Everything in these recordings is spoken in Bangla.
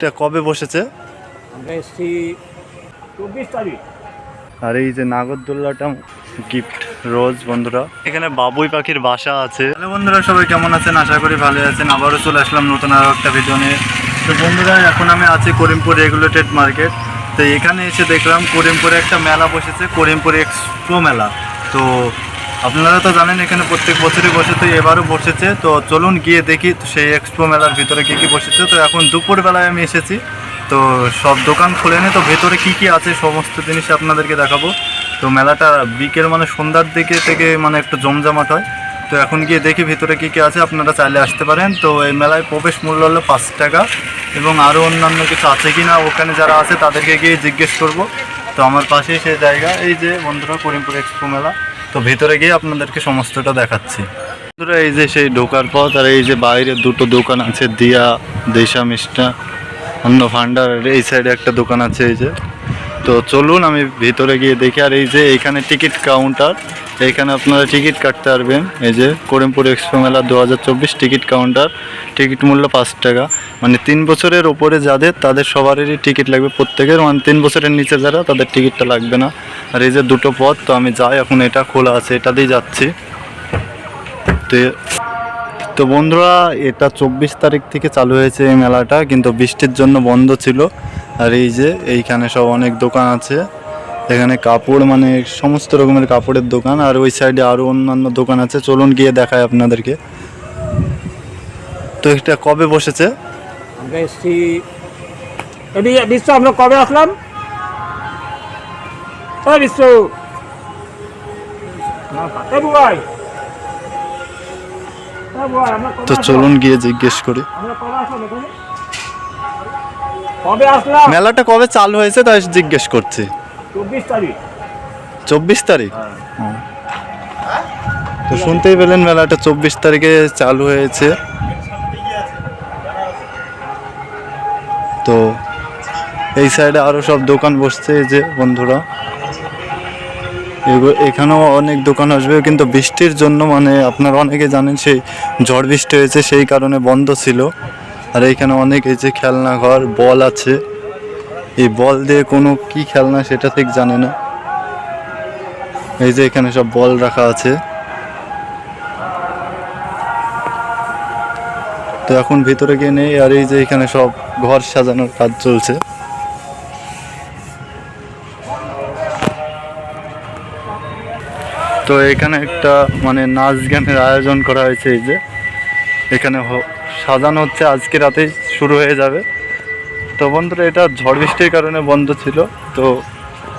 এটা কবে বসেছে? আমরা এসছি চব্বিশ তারিখ। আর এই যে নাগরদোল্লাটা গিফট রোজ বন্ধুরা। এখানে বাবুই পাখির বাসা আছে। হ্যালো বন্ধুরা সবাই কেমন আছেন? আশা করি ভালো আছেন। আবারও চলে আসলাম নতুন আরও একটা ভিডিও নিয়ে। তো বন্ধুরা এখন আমি আছি করিমপুর রেগুলেটেড মার্কেট তো এখানে এসে দেখলাম করিমপুরে একটা মেলা বসেছে করিমপুর এক্সপো মেলা। তো আপনারা তো জানেন এখানে প্রত্যেক বছরই বসে তো এবারও বসেছে, তো চলুন গিয়ে দেখি সেই এক্সপো মেলার ভিতরে কী কী বসেছে। তো এখন দুপুরবেলায় আমি এসেছি, তো সব দোকান খুলে নে, তো ভেতরে কি কি আছে সমস্ত জিনিস আপনাদেরকে দেখাবো। তো মেলাটা বিকেল মানে সন্ধ্যার দিকে থেকে মানে একটু জমজমাট হয়। তো এখন গিয়ে দেখি ভিতরে কি কি আছে, আপনারা চাইলে আসতে পারেন। তো এই মেলায় প্রবেশ মূল্য হলো পাঁচ টাকা এবং আরও অন্যান্য কিছু আছে কি না ওখানে যারা আছে তাদেরকে গিয়ে জিজ্ঞেস করব। তো আমার পাশেই সেই জায়গা, এই যে বন্ধুরা করিমপুর এক্সপো মেলা। তো ভেতরে গিয়ে আপনাদেরকে সমস্তটা দেখাচ্ছি। বন্ধুরা, এই যে সেই ঢোকার পথ আর এই যে বাইরে দুটো দোকান আছে, দিয়া, দেশা মিষ্টা, অন্য ভান্ডার এই সাইডে একটা দোকান আছে এই যে। তো চলুন, আমি ভিতরে গিয়ে দেখি। আর এই যে এইখানে টিকিট কাউন্টার এইখানে আপনারা টিকিট কাটতে পারবেন। এই যে করিমপুর এক্সপো মেলা দু হাজার চব্বিশ টিকিট কাউন্টার, টিকিট মূল্য পাঁচ টাকা। মানে তিন বছরের ওপরে যাদের, তাদের সবারই টিকিট লাগবে প্রত্যেকের। মানে তিন বছরের নিচে যারা, তাদের টিকিটটা লাগবে না। আর এই যে দুটো পথ, তো আমি যাই, এখন এটা খোলা আছে, এটা দিয়ে যাচ্ছি। তো তো বন্ধুরা, এটা চব্বিশ তারিখ থেকে চালু হয়েছে এই মেলাটা, কিন্তু বৃষ্টির জন্য বন্ধ ছিল। আর এই যে এইখানে সব অনেক দোকান আছে। এখানে কাপড় মানে সমস্ত রকমের কাপড়ের দোকান। আর ওই সাইডে আরও অন্যান্য দোকান আছে। চলুন গিয়ে দেখায় আপনাদেরকে। তো এটা কবে বসেছে? আমরা এসছি বিশ্ব আমরা কবে আসলাম? ও বিশ্ব। তো চলুন গিয়ে জিজ্ঞেস করি। আমরা কবে আসলাম এখানে? মেলাটা কবে চালু হয়েছে তাই জিজ্ঞেস করছি। চব্বিশ তারিখ। চব্বিশ তারিখ? তো শুনতেই পেলেন মেলাটা চব্বিশ তারিখে চালু হয়েছে। তো এই সাইডে আরও সব দোকান বসছে যে বন্ধুরা। এখানেও অনেক দোকান আসবে কিন্তু বৃষ্টির জন্য মানে আপনারা অনেকে জানেন সেই ঝড় বৃষ্টি হয়েছে সেই কারণে বন্ধ ছিল। আর এইখানে অনেক এই যে খেলনা ঘর, বল আছে। এই বল দিয়ে কোনো কি খেলনা সেটা ঠিক জানে না। এই যে এখানে সব বল রাখা আছে। তো এখন ভিতরে গিয়ে নেই, আর এই যে এখানে সব ঘর সাজানোর কাজ চলছে। তো এখানে একটা মানে নাচ গানের আয়োজন করা হয়েছে এই যে। এখানে সাজানো হচ্ছে, আজকে রাতেই শুরু হয়ে যাবে। তো বন্ধুরা, এটা ঝড় বৃষ্টির কারণে বন্ধ ছিল। তো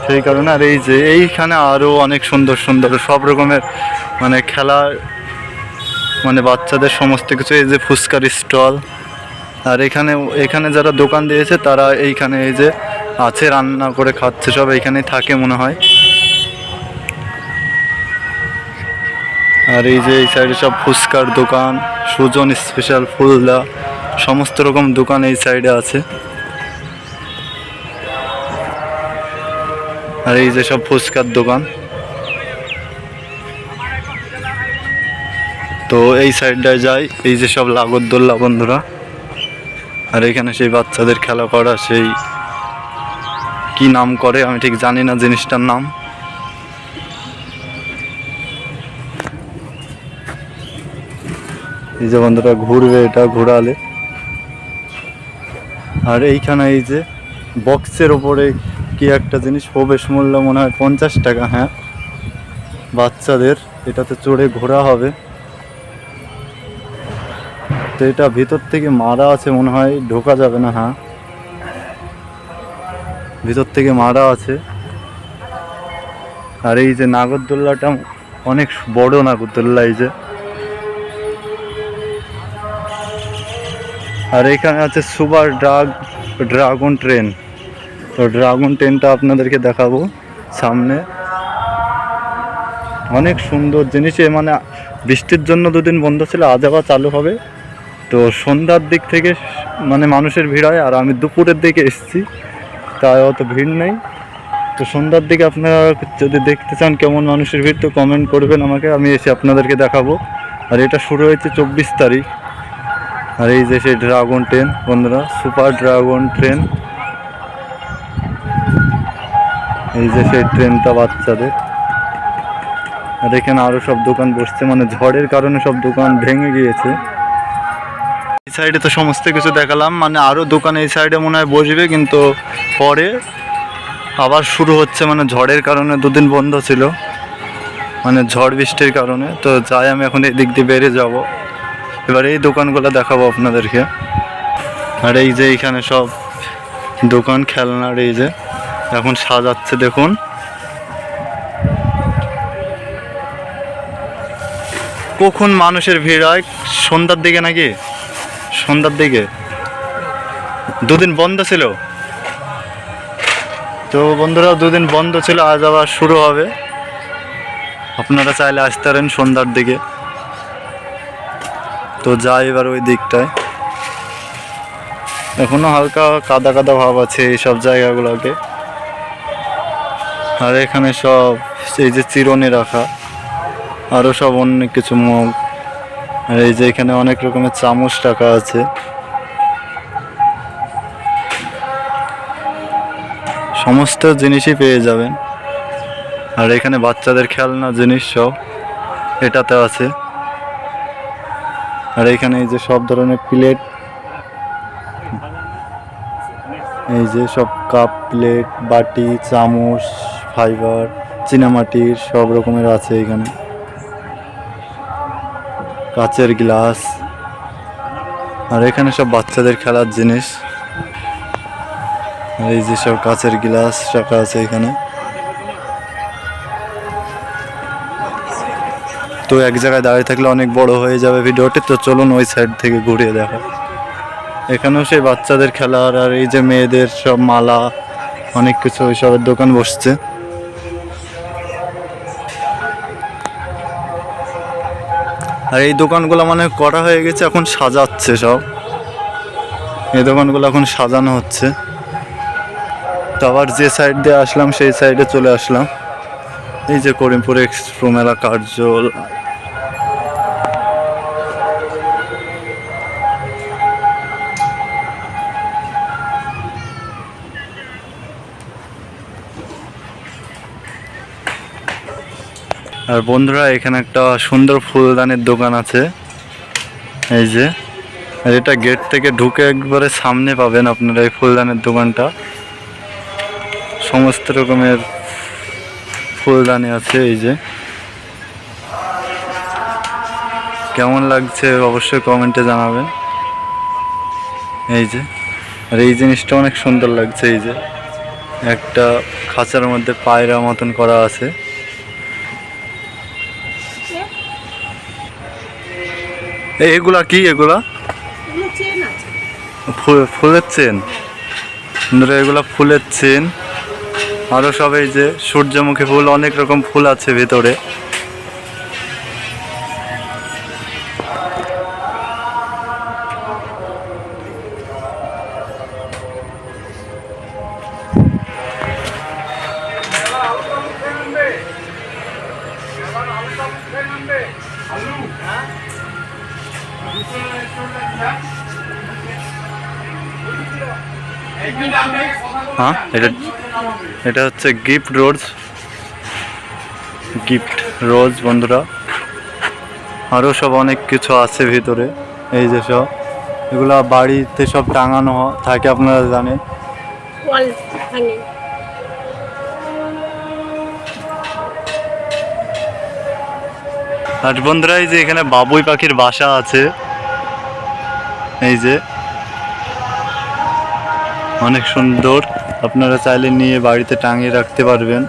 সেই কারণে আর এই যে, এইখানে আরও অনেক সুন্দর সুন্দর সব রকমের মানে খেলা মানে বাচ্চাদের সমস্ত কিছু, এই যে ফুচকার স্টল। আর এখানে এখানে যারা দোকান দিয়েছে, তারা এইখানে এই যে আছে, রান্না করে খাচ্ছে, সব এইখানেই থাকে মনে হয়। আর এই যে এই সাইডে সব ফুচকার দোকান, সুজন স্পেশাল ফুলদা, সমস্ত রকম দোকান এই সাইডে আছে। আর এই যে সব ফুচকার দোকান। তো এই সাইডটায় যাই, এই যে সব লাগরদোল্লা বন্ধুরা। আর এখানে সেই বাচ্চাদের খেলা করা সেই কি নাম করে আমি ঠিক জানি না জিনিসটার নাম। এই যে বন্ধুরা ঘুরবে, এটা ঘোরালে। আর এইখানে এই যে বক্সের ওপরে কি একটা জিনিস, প্রবেশ মূল্য মনে হয় পঞ্চাশ টাকা হ্যাঁ। বাচ্চাদের, এটাতে চড়ে ঘোরা হবে। তো এটা ভিতর থেকে মারা আছে মনে হয়, ঢোকা যাবে না হ্যাঁ। ভিতর থেকে মারা আছে। আর এই যে নাগরদোল্লাটা অনেক বড় নাগরদোল্লা, এই যে। আর এখানে আছে সুপার ড্রাগ, ড্রাগন ট্রেন। তো ড্রাগন ট্রেনটা আপনাদেরকে দেখাবো সামনে। অনেক সুন্দর জিনিস মানে বৃষ্টির জন্য দুদিন বন্ধ ছিল, আজ আবার চালু হবে। তো সন্ধ্যার দিক থেকে মানে মানুষের ভিড় হয়, আর আমি দুপুরের দিকে এসেছি, তাই অত ভিড় নেই। তো সন্ধ্যার দিকে আপনারা যদি দেখতে চান কেমন মানুষের ভিড়, তো কমেন্ট করবেন আমাকে, আমি এসে আপনাদেরকে দেখাবো। আর এটা শুরু হয়েছে চব্বিশ তারিখ। আর এই যে সেই ড্রাগন ট্রেন বন্ধুরা সুপার ড্রাগন ট্রেন এই যে সেই ট্রেনটা বাচ্চাদের। আর এখানে আরও সব দোকান বসছে মানে ঝড়ের কারণে সব দোকান ভেঙে গিয়েছে। এই সাইডে তো সমস্ত কিছু দেখালাম মানে আরও দোকান এই সাইডে মনে হয় বসবে, কিন্তু পরে আবার শুরু হচ্ছে মানে ঝড়ের কারণে দুদিন বন্ধ ছিল। মানে ঝড় বৃষ্টির কারণে, তো যাই আমি এখন এই দিক দিয়ে বেড়ে যাব। এবার এই দোকানগুলো দেখাবো আপনাদেরকে। আর এই যে এইখানে সব দোকান খেলনার এই যে এখন সাজাচ্ছে, দেখুন। কখন মানুষের ভিড় হয়? সন্ধ্যার দিকে নাকি? সন্ধ্যার দিকে? দুদিন বন্ধ ছিল। তো বন্ধুরা, দুদিন বন্ধ ছিল, আজ আবার শুরু হবে। আপনারা চাইলে আসতে পারেন সন্ধ্যার দিকে। তো যাই এবার ওই দিকটায়। এখনও হালকা কাদা কাদা ভাব আছে এই সব জায়গাগুলোকে আর এখানে সব এই যে চিরনে রাখা আরও সব অনেক কিছু মগ, আর এই যে এখানে অনেক রকমের চামচ রাখা আছে। সমস্ত জিনিসই পেয়ে যাবেন। আর এখানে বাচ্চাদের খেলনা জিনিস সব, এটাতে আছে। আর এখানে এই যে সব ধরনের প্লেট, এই যে সব কাপ প্লেট, বাটি, চামচ, ফাইবার, চীনামাটির সব রকমের আছে এখানে। কাচের গ্লাস। আর এখানে সব বাচ্চাদের খেলার জিনিস। এই যে সব কাচের গ্লাস রাখা আছে এখানে। তো এক জায়গায় দাঁড়িয়ে থাকলে অনেক বড় হয়ে যাবে ভিডিওটি, তো চলুন ওই সাইড থেকে ঘুরিয়ে দেখা এখানেও সেই বাচ্চাদের খেলার আর এই যে মেয়েদের সব মালা, অনেক কিছু ওইসবের দোকান বসছে। আর এই দোকানগুলো মানে করা হয়ে গেছে, এখন সাজাচ্ছে সব। এই দোকানগুলো এখন সাজানো হচ্ছে। তো আবার যে সাইড দিয়ে আসলাম, সেই সাইডে চলে আসলাম। এই যে করিমপুর এক্সপ্রো মেলা কার্যল আর বন্ধুরা, এখানে একটা সুন্দর ফুলদানের দোকান আছে। এই যে, আর এটা গেট থেকে ঢুকে একবারে সামনে পাবেন আপনারা এই ফুলদানের দোকানটা। সমস্ত রকমের ফুলদানি আছে, এই যে। কেমন লাগছে অবশ্যই কমেন্টে জানাবেন। এই যে, আর এই জিনিসটা অনেক সুন্দর লাগছে, এই যে। একটা খাঁচার মধ্যে পায়রা মতন করা আছে। এগুলা কি এগুলা? ফুলের চেন ধরো এগুলা ফুলের চেন আরও সব এই যে সূর্যমুখী ফুল অনেক রকম ফুল আছে ভেতরে। হ্যাঁ এটা এটা হচ্ছে গিফট রোজ গিফট রোজ বন্ধুরা। আরও সব অনেক কিছু আছে ভিতরে। এই যে সব। এগুলা বাড়িতে সব টাঙানো থাকে, আপনারা জানেন। আর বন্ধুরা, এই যে এখানে বাবুই পাখির বাসা আছে। এই যে। অনেক সুন্দর। আপনারা চাইলে নিয়ে বাড়িতে টাঙিয়ে রাখতে পারবেন।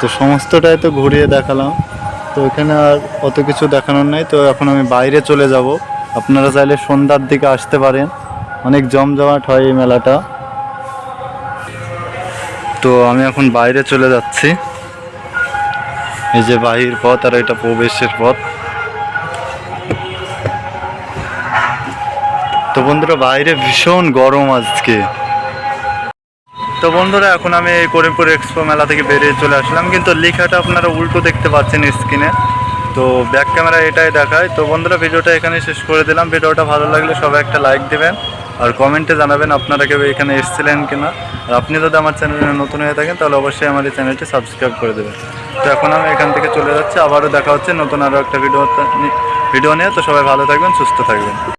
তো সমস্তটাই তো ঘুরিয়ে দেখালাম। তো এখানে আর অত কিছু দেখানোর নাই। তো এখন আমি বাইরে চলে যাব। আপনারা চাইলে সন্ধ্যার দিকে আসতে পারেন। অনেক জমজমাট হয় এই মেলাটা। তো আমি এখন বাইরে চলে যাচ্ছি। এই যে বাহির পথ আর এটা প্রবেশের পথ। তো বন্ধুরা, বাইরে ভীষণ গরম আজকে। তো বন্ধুরা, এখন আমি এই করিমপুর এক্সপো মেলা থেকে বেরিয়ে চলে আসলাম। কিন্তু লেখাটা আপনারা উল্টো দেখতে পাচ্ছেন স্ক্রিনে। তো ব্যাক ক্যামেরা এটাই দেখায়। তো বন্ধুরা, ভিডিওটা এখানে শেষ করে দিলাম। ভিডিওটা ভালো লাগলে সবাই একটা লাইক দিবেন। আর কমেন্টে জানাবেন আপনারা কেউ এখানে এসেছিলেন কিনা। আর আপনি যদি আমার চ্যানেলে নতুন হয়ে থাকেন, তাহলে অবশ্যই আমার এই চ্যানেলটি সাবস্ক্রাইব করে দেবেন। তো এখন আমি এখান থেকে চলে যাচ্ছি, আবারও দেখা হচ্ছে নতুন আরও একটা ভিডিও ভিডিও নিয়ে। তো সবাই ভালো থাকবেন, সুস্থ থাকবেন।